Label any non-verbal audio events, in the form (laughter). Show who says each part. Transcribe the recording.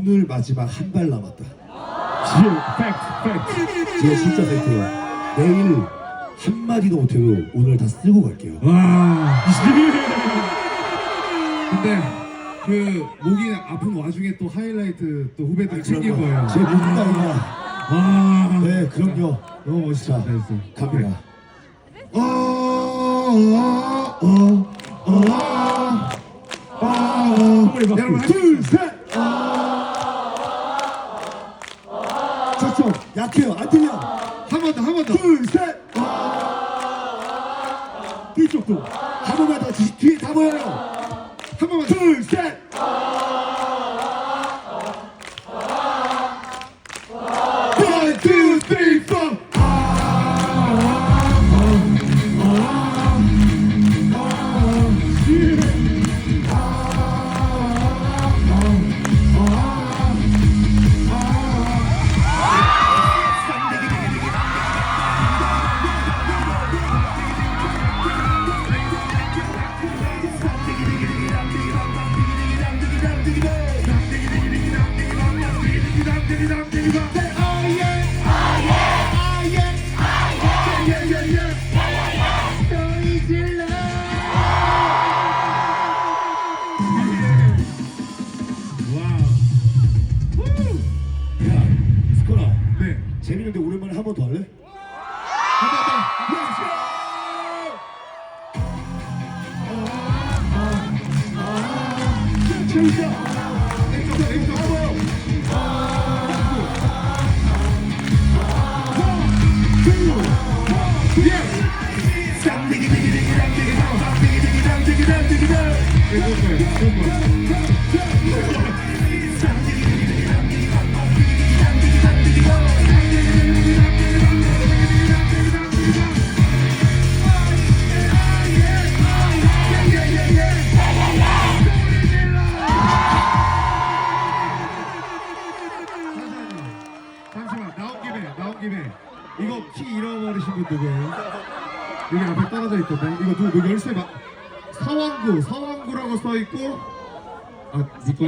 Speaker 1: 오늘 마지막 한 발 남았다.
Speaker 2: 질, 팩트, 팩트.
Speaker 1: 제가 진짜 팩트예요. 내일 한 마디도 못해도 오늘 다 쓰고 갈게요.
Speaker 2: 와. (laughs)
Speaker 3: 근데 그 목이 아픈 와중에 또 하이라이트 또 후배들 챙긴 거예요.
Speaker 1: 제 목이 아니라
Speaker 3: 와.
Speaker 1: 네 그럼요.
Speaker 3: 너무 멋있다.
Speaker 1: 자
Speaker 3: 됐어.
Speaker 1: 갑니다. 어, 어, 어, 어, 어, 어. 여러분 둘 셋. 저쪽 약해요. 안 들려.
Speaker 3: 한 번 더, 한 번 더.
Speaker 1: 둘 셋. 이쪽도 한 번만 더 뒤- 뒤에 다 보여요.
Speaker 3: 한 번만 더.
Speaker 1: 둘 셋. 재밌는데 오랜만에 한 번 더 할래?
Speaker 3: 한번 더.
Speaker 1: 재밌다.
Speaker 3: 잠시만 나온 김에 나온 김에 이거 키 잃어버리신 분 누구예요? 여기 앞에 떨어져 있던데 이거 누구 너 열쇠 막 사왕구 사왕구라고 써 있고 아니거